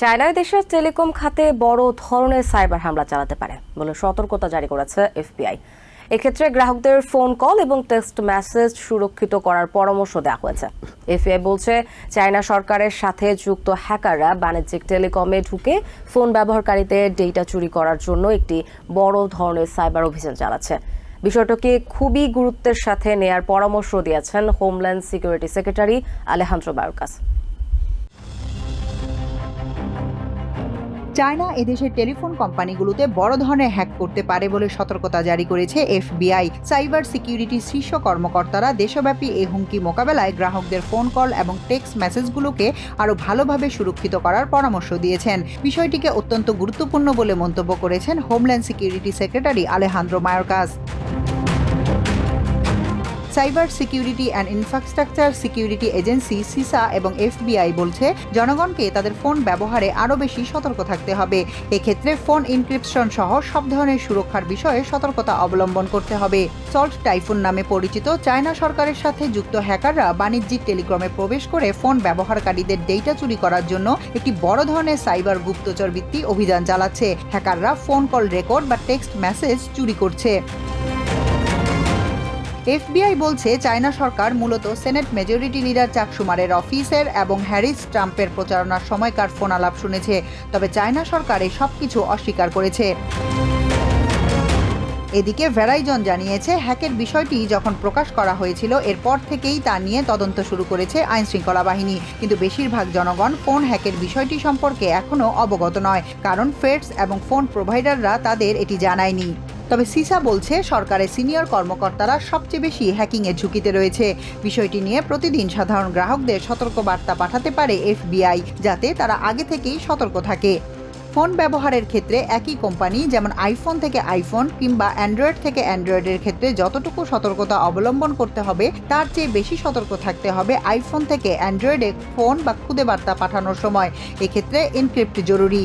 চায়নায় দেশের টেলিকম খাতে বড় ধরনের সাইবার হামলা চালাতে পারে বলে সতর্কতা জারি করেছে এফবিআই। এক্ষেত্রে গ্রাহকদের ফোন কল এবং টেক্সট মেসেজ সুরক্ষিত করার পরামর্শ দেওয়া হয়েছে। এফবিআই বলছে, চায়না সরকারের সাথে যুক্ত হ্যাকাররা বাণিজ্যিক টেলিকমে ঢুকে ফোন ব্যবহারকারীদের ডেটা চুরি করার জন্য একটি বড় ধরনের সাইবার অভিযান চালাচ্ছে। বিষয়টাকে খুবই গুরুত্বের সাথে নেয়ার পরামর্শ দিয়েছেন homeland security secretary Alejandro Mayorkas. China এদেশের টেলিফোন কোম্পানিগুলোতে বড় ধরনের হ্যাক করতে পারে বলে সতর্কতা জারি করেছে এফবিআই। সাইবার সিকিউরিটি শীর্ষ কর্মকর্তারা দেশব্যাপী এ হুমকি মোকাবেলায় গ্রাহকদের ফোন কল এবং টেক্সট মেসেজগুলোকে আরও ভালোভাবে সুরক্ষিত করার পরামর্শ দিয়েছেন। বিষয়টিকে অত্যন্ত গুরুত্বপূর্ণ বলে মন্তব্য করেছেন homeland security secretary Alejandro Mayorkas. Cyber security and infrastructure security agency, CISA এবং এফবিআই বলছে, জনগণকে তাদের ফোন ব্যবহারে আরও বেশি সতর্ক থাকতে হবে। এক্ষেত্রে ফোন ইনক্রিপশন সহ সব ধরনের সুরক্ষার বিষয়ে সতর্কতা অবলম্বন করতে হবে। সল্ট টাইফুন নামে পরিচিত চায়না সরকারের সাথে যুক্ত হ্যাকাররা বাণিজ্যিক টেলিকমে প্রবেশ করে ফোন ব্যবহারকারীদের ডেটা চুরি করার জন্য একটি বড় ধরনের সাইবার গুপ্তচর ভিত্তি অভিযান চালাচ্ছে। হ্যাকাররা ফোন কল রেকর্ড বা টেক্সট মেসেজ চুরি করছে। এফবিআই বলছে, চায়না সরকার মূলত সেনেট মেজরিটি লিডার চাক সুমারের অফিসের এবং হ্যারিস ট্রাম্পের প্রচারণার সময়কার ফোন আলাপ শুনেছে। তবে চায়না সরকার এই সব কিছু অস্বীকার করেছে। এদিকে ভ্যারাইজন জানিয়েছে, হ্যাকের বিষয়টি যখন প্রকাশ করা হয়েছিল, এরপর থেকেই তা নিয়ে তদন্ত শুরু করেছে আইন শৃঙ্খলা বাহিনী। কিন্তু বেশিরভাগ জনগণ ফোন হ্যাকের বিষয়টি সম্পর্কে এখনও অবগত নয়, কারণ ফেডস এবং ফোন প্রোভাইডাররা তাদের এটি জানায়নি। তবে সিসা বলছে, সরকারের সিনিয়র কর্মকর্তারা সবচেয়ে বেশি হ্যাকিংয়ের ঝুঁকিতে রয়েছে। বিষয়টি নিয়ে প্রতিদিন সাধারণ গ্রাহকদের সতর্ক বার্তা পাঠাতে পারে এফবিআই, যাতে তারা আগে থেকেই সতর্ক থাকে। ফোন ব্যবহারের ক্ষেত্রে একই কোম্পানি, যেমন আইফোন থেকে আইফোন কিংবা অ্যান্ড্রয়েড থেকে অ্যান্ড্রয়েডের ক্ষেত্রে যতটুকু সতর্কতা অবলম্বন করতে হবে, তার চেয়ে বেশি সতর্ক থাকতে হবে আইফোন থেকে অ্যান্ড্রয়েডে ফোন বা খুদে বার্তা পাঠানোর সময়। এক্ষেত্রে এনক্রিপ্ট জরুরি।